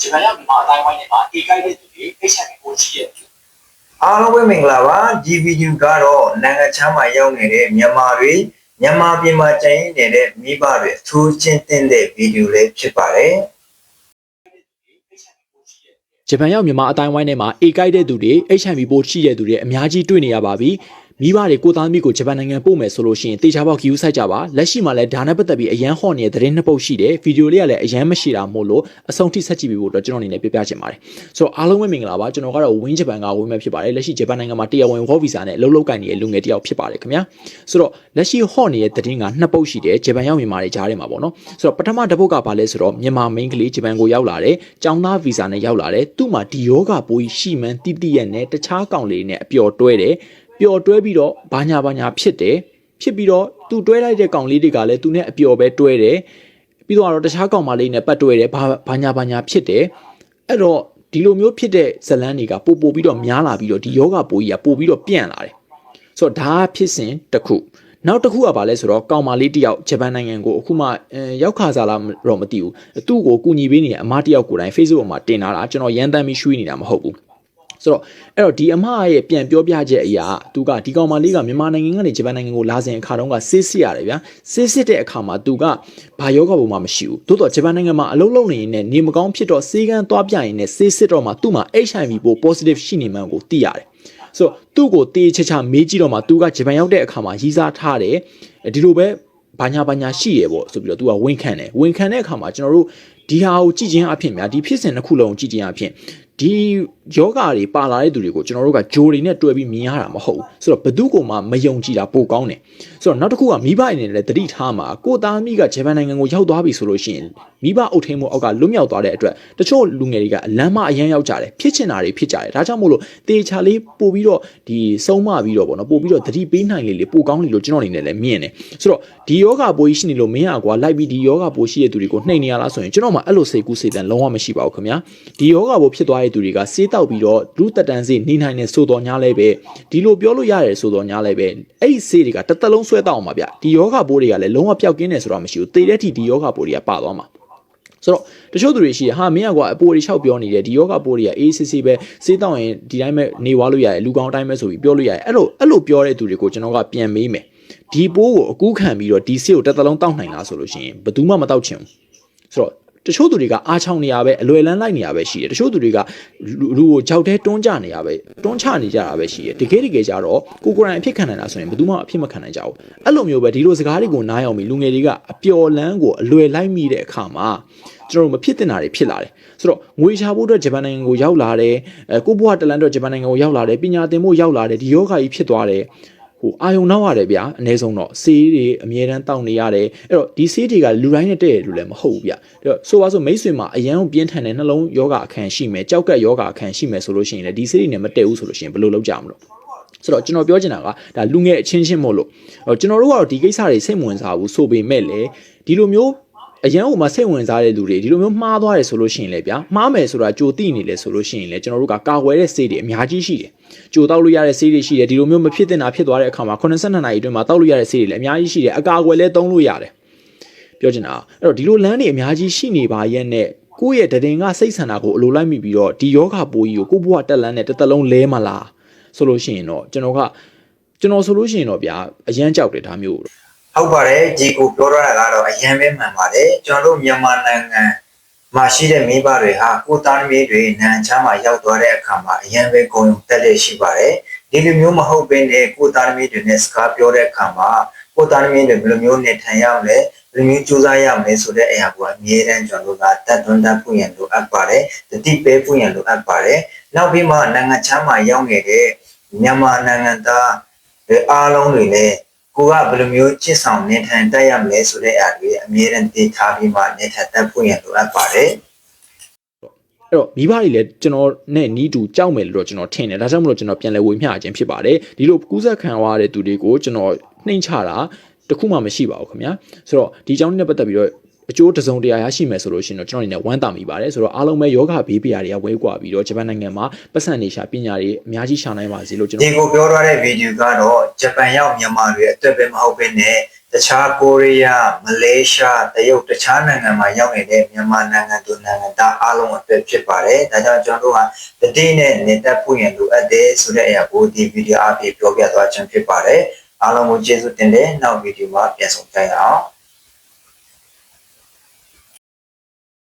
ဂျပန်ရောက်မြန်မာအတိုင်းဝိုင်းတွေမှာအေကိုက်တဲ့သူတွေဖိတ်ဆက်ပြီးပို့ရှိရဲ့အားလုံးပဲမင်္ဂလာပါဒီဗီဒီယိုကတော့နိုင်ငံခြားမှာရောက်နေတဲ့မြန်မာတွေမြန်မာပြည်မှာကျန်ရစ်နေတဲ့မိဘတွေအထူးချင်းတင်တဲ့ဗီဒီယိုလေးဖြစ်ပါတယ်ဂျပန်ရောက်မြန်မာအတိုင်းဝိုင်းထဲမှာအေကိုက်တဲ့သူတွေ HIV ပိုးရှိတဲ့သူတွေအများကြီးတွေ့နေရပါပြီ မိဘတွေကိုသားသမီးကိုဂျပန်နိုင်ငံပို့မယ်ဆိုလို့ရှိရင်တေချာပေါက် queue ဆိုင်ကြပါလက်ရှိမှာလည်းဒါနဲ့ပတ်သက်ပြီးအရန်ဟော့နေတဲ့သတင်းနှစ်ပုတ်ရှိတယ်ဗီဒီယိုလေးကလည်းအရန်မရှိတာမို့လို့အဆုံးထိဆက်ကြည့်ပြီးဖို့အတွက်ကျွန်တော်အနေနဲ့ပြပြချင်ပါတယ်ဆိုတော့အားလုံးပဲမင်္ဂလာပါကျွန်တော်ကတော့ Win Japan ကဝင်မဲ့ဖြစ်ပါတယ်လက်ရှိဂျပန်နိုင်ငံမှာတရားဝင် work visa နဲ့အလုပ်လုပ်ကိုင်နေတဲ့လူငယ်တစ်ယောက်ဖြစ်ပါတယ်ခင်ဗျာဆိုတော့လက်ရှိဟော့နေတဲ့သတင်းကနှစ်ပုတ်ရှိတယ်ဂျပန်ရောက်မြန်မာတွေကြားထဲမှာပေါ့နော်ဆိုတော့ပထမတစ်ပုတ်ကဘာလဲဆိုတော့မြန်မာ main ကလေးဂျပန်ကိုရောက်လာတယ်ကျောင်းသား visa နဲ့ရောက်လာတယ်သူ့မှာဒီယောဂပိုးကြီးရှိမှန်းတိတိရဲ့နဲ့တခြားကောင်လေးနဲ့အပျော်တွဲတယ် ပျော်တွဲပြီးတော့ဘာညာဘာညာဖြစ်တယ်ဖြစ်ပြီးတော့သူတွဲလိုက်တဲ့ကောင်လေးတွေကလည်းသူနဲ့အပျော်ပဲတွဲတယ်ပြီးတော့တခြားကောင်မလေးနဲ့ပတ်တွဲတယ်ဘာဘာညာဘာညာဖြစ်တယ်အဲ့တော့ဒီလိုမျိုးဖြစ်တဲ့ဇလန်းတွေကပို့ပို့ပြီးတော့များလာပြီးတော့ဒီယောဂပိုးကြီးကပို့ပြီးတော့ပြန့်လာတယ်ဆိုတော့ဒါကဖြစ်စဉ်တစ်ခုနောက်တစ်ခုကဘာလဲဆိုတော့ကောင်မလေးတယောက်ဂျပန်နိုင်ငံကိုအခုမှအဲရောက်ခါစားလားတော့မသိဘူးသူ့ကိုကူညီပေးနေတဲ့အမတယောက်ကိုယ်တိုင် Facebook ပေါ်မှာတင်လာတာကျွန်တော်ရန်တမ်းပြီးရွှေ့နေတာမဟုတ်ဘူး ဆိုတော့အဲ့တော့ဒီအမရဲ့ပြန်ပြောပြချက်အရာသူကဒီကောင်မလေးကမြန်မာနိုင်ငံကနေဂျပန်နိုင်ငံကိုလာစဉ်အခါတုန်းကစစ်စစ်ရတယ်ဗျာစစ်စစ်တဲ့အခါမှာသူကဘာယောဂဘုံမှမရှိဘူးသို့တော့ဂျပန်နိုင်ငံမှာအလုပ်လုပ်နေရင်လည်းနေမကောင်းဖြစ်တော့စေကန်းသွားပြရင်လည်းစစ်စစ်တော့မှသူ့မှာ HIV ပို positive ရှိနေမှန်းကိုသိရတယ်ဆိုတော့သူ့ကိုတေးချာချာမေးကြည့်တော့မှသူကဂျပန်ရောက်တဲ့အခါမှာရီးစားထားတယ်ဒီလိုပဲဘာညာဘာညာရှိရပေါ့ဆိုပြီးတော့သူကဝန်ခံတယ်ဝန်ခံတဲ့အခါမှာကျွန်တော်တို့ဒီဟာကိုကြည့်ခြင်းအဖြစ်များဒီဖြစ်စဉ်တစ်ခုလုံးကိုကြည့်ခြင်းအဖြစ် ဒီယောဂါတွေပါလာတဲ့သူတွေကိုကျွန်တော်တို့ကဂျိုတွေနဲ့တွဲပြီးမြင်ရတာမဟုတ်ဘူးဆိုတော့ဘယ်သူကမှမယုံကြည်တာပိုကောင်းတယ်ဆိုတော့နောက်တစ်ခုကမိဘအနေနဲ့လည်းတတိထားမှာကိုသားမိကဂျပန်နိုင်ငံကိုရောက်သွားပြီဆိုလို့ရှိရင်မိဘအုပ်ထိန်မှုအောက်ကလွတ်မြောက်သွားတဲ့အတွက်တချို့လူငယ်တွေကအလမ်းမအရန်ရောက်ကြတယ်ဖြစ်ချင်တာတွေဖြစ်ကြတယ်ဒါကြောင့်မို့လို့တေချာလေးပို့ပြီးတော့ဒီစုံမပြီးတော့ဗောနော်ပို့ပြီးတော့တတိပေးနိုင်လေလေပိုကောင်းလေလို့ကျွန်တော်အနေနဲ့လည်းမြင်တယ်ဆိုတော့ဒီယောဂပိုးကြီးရှိနေလို့မင်းอ่ะကွာလိုက်ပြီးဒီယောဂပိုးရှိတဲ့သူတွေကိုနှိမ်နေရလားဆိုရင်ကျွန်တော်မှအဲ့လိုစိတ်ကူးစိတ်တန်လုံးဝမရှိပါဘူးခင်ဗျာဒီယောဂပိုးဖြစ်သွားတဲ့သူတွေကစေးတောက်ပြီးတော့လူတက်တန်းစေးနေနိုင်နေဆိုတော်ညာလဲပဲဒီလိုပြောလို့ရတယ်ဆိုတော်ညာလဲပဲအဲ့ဒီစေးတွေကတစ်သက်လုံးဆွဲတောက်အောင်ပါဗျဒီယောဂပိုးတွေကလည်းလုံးဝပျောက်ကင်းတယ်ဆိုတာမရှိဘူးသေတဲ့ထိဒီယောဂပိုးတွေကပါသွားမှာဆိုတော့တချို့သူတွေရှိတယ်ဟာမင်းကွာအပိုးတွေလျှောက်ပြောနေတယ်ဒီယောဂပိုးတွေကအေးစစ်စစ်ပဲစေးတောက်ရင်ဒီတိုင်းပဲနေွားလို့ရတယ်လူကောင်းတိုင်းပဲဆိုပြီးပြောလို့ရတယ်အဲ့လိုအဲ့လိုပြောတဲ့သူတွေကိုကျွန်တော်ကပြန်မေးမယ်ဒီပိုးကိုအကူးခံပြီးတော့ဒီဆေးကိုတစ်သက်လုံးတောက်နိုင်လားဆိုလို့ရှိရင်ဘယ်သူမှမတောက်ချင်ဘူးဆိုတော့ တချို့သူတွေကအားချောင်းနေရပဲအလွယ်လန်းလိုက်နေရပဲရှိတယ်တချို့သူတွေကလူလူကိုကြောက်တဲတွန်းကြနေရပဲတွန်းချနေကြတာပဲရှိတယ်တကယ်တကယ်ကြတော့ကိုကိုယ်တိုင်အဖြစ်ခံနိုင်တာဆိုရင်ဘယ်သူမှအဖြစ်မခံနိုင်ကြဘူးအဲ့လိုမျိုးပဲဒီလိုစကားတွေကိုနားယောင်ပြီးလူငယ်တွေကအပျော်လန်းကိုအလွယ်လိုက်မိတဲ့အခါမှာကျွန်တော်တို့မဖြစ်တင်တာတွေဖြစ်လာတယ်ဆိုတော့ငွေချဖို့အတွက်ဂျပန်နိုင်ငံကိုရောက်လာတယ်အဲကိုဘွားတလန်အတွက်ဂျပန်နိုင်ငံကိုရောက်လာတယ်ပညာသင်ဖို့ရောက်လာတယ်ဒီယောဂကြီးဖြစ်သွားတယ် ဟိုအာယုံနောက်ရတယ်ဗျာအ ਨੇ ဆုံးတော့ဆေးတွေအမြဲတမ်းတောက်နေရတယ်အဲ့တော့ဒီဆေးတွေကလူတိုင်းနဲ့တည့်ရလို့လည်းမဟုတ်ဘူးဗျအဲ့တော့ဆိုပါဆိုမိတ်ဆွေမှာအရန်ကိုပြင်းထန်တဲ့နှလုံးယောဂအခန်းရှိမယ်ကြောက်ကက်ယောဂအခန်းရှိမယ်ဆိုလို့ရှိရင်လည်းဒီဆေးတွေနဲ့မတည့်ဘူးဆိုလို့ရှိရင်ဘယ်လိုလုပ်ကြမလို့ဆိုတော့ကျွန်တော်ပြောချင်တာကဒါလူငယ်အချင်းချင်းမို့လို့အော်ကျွန်တော်တို့ကတော့ဒီကိစ္စတွေစိတ်ဝင်စားဘူးဆိုပေမဲ့လည်းဒီလိုမျိုး အရန်ဟိုမှာစိတ်ဝင်စားတဲ့လူတွေဒီလိုမျိုးမှားသွားတယ်ဆိုလို့ရှိရင်လည်းဗျာမှားမယ်ဆိုတာကြိုသိနေလေဆိုလို့ရှိရင်လည်းကျွန်တော်တို့ကကာကွယ်တဲ့စိတ်တွေအများကြီးရှိတယ်ကြိုတောက်လို့ရတဲ့စိတ်တွေရှိတယ်ဒီလိုမျိုးမဖြစ်တင်တာဖြစ်သွားတဲ့အခါမှာ82နာရီအတွင်းမှာတောက်လို့ရတဲ့စိတ်တွေလည်းအများကြီးရှိတယ်အကာအကွယ်လည်းသုံးလို့ရတယ်ပြောချင်တာအဲ့တော့ဒီလိုလမ်းတွေအများကြီးရှိနေပါရဲ့နဲ့ကိုယ့်ရဲ့တည်ငါစိတ်ဆန္ဒကိုအလိုလိုက်မိပြီးတော့ဒီယောဂပိုးကြီးကိုကိုယ့်ဘဝတက်လန်းနဲ့တစ်သက်လုံးလဲမလားဆိုလို့ရှိရင်တော့ကျွန်တော်ကကျွန်တော်ဆိုလို့ရှိရင်တော့ဗျာအရန်ကြောက်တယ်ဒါမျိုးကို ဟုတ်ပါတယ်ဒီကိုပြောရတာကတော့အရင်ပဲမှန်ပါတယ်ကျွန်တော်တို့မြန်မာနိုင်ငံမှာရှိတဲ့မိဘတွေဟာကိုယ်သားသမီးတွေနိုင်ငံခြားမှာရောက်သွားတဲ့အခါမှာအရင်ပဲဂုဏ်ယူတက်လက်ရှိပါတယ်ဒီလိုမျိုးမဟုတ်ဘဲနဲ့ကိုယ်သားသမီးတွေနဲ့စကားပြောတဲ့အခါမှာကိုယ်သားသမီးတွေဘယ်လိုမျိုးနေထိုင်ရမလဲဘယ်လိုမျိုးကြိုးစားရမလဲဆိုတဲ့အရာကိုအမြဲတမ်းကျွန်တော်တို့ကတတ်သွန်းတတ်ဖို့ရန်လိုအပ်ပါတယ်တတိပေးဖို့ရန်လိုအပ်ပါတယ်နောက်ပြီးမှနိုင်ငံခြားမှာရောက်နေတဲ့မြန်မာနိုင်ငံသားတွေအားလုံးတွေလည်း ကိုကဘယ်လိုမျိုးချစ်ဆောင်နေထိုင်တတ်ရမလဲဆိုတဲ့အရာတွေအမြဲတမ်းသိထားပြီးမှနေထိုင်တတ်ဖို့ရလိုအပ်ပါတယ်အဲ့တော့မိဘတွေလည်းကျွန်တော်နဲ့နီးတူကြောက်မယ်လို့တော့ကျွန်တော်ထင်တယ်ဒါကြောင့်မလို့ကျွန်တော်ပြန်လဲဝေမျှခြင်းဖြစ်ပါတယ်ဒီလိုကူးစက်ခံရတဲ့သူတွေကိုကျွန်တော်နှိမ်ချတာတခုမှမရှိပါဘူးခင်ဗျာဆိုတော့ဒီအကြောင်းနဲ့ပတ်သက်ပြီးတော့ အကျိုးတစ်စုံတရာရရှိမယ်ဆိုလို့ရှိရင်တော့ကျွန်တော်အနေနဲ့ဝမ်းသာမိပါတယ်ဆိုတော့အားလုံးပဲယောဂဘေးပရာတွေကဝဲကွာပြီးတော့ဂျပန်နိုင်ငံမှာပတ်စံနေရှာပညာတွေအများကြီးရှာနိုင်ပါစေလို့ကျွန်ဒီတော်ကိုပြောထားတဲ့ဗီဒီယိုကတော့ဂျပန်ရောက်မြန်မာတွေအတွက်ပဲမဟုတ်ဘဲနဲ့တခြားကိုရီးယားမလေးရှားတရုတ်တခြားနိုင်ငံမှာရောက်နေတဲ့မြန်မာနိုင်ငံသူနိုင်ငံသားအားလုံးအတွက်ဖြစ်ပါတယ်ဒါကြောင့်ကျွန်တော်တို့ကတတိနဲ့နေတက်ဖို့ရင်လိုအပ်တယ်ဆိုတဲ့အရာကိုဒီဗီဒီယိုအပြင်ပြောပြသွားခြင်းဖြစ်ပါတယ်အားလုံးကိုကျေးဇူးတင်တယ်နောက်ဗီဒီယိုမှာပြန်ဆုံကြရအောင်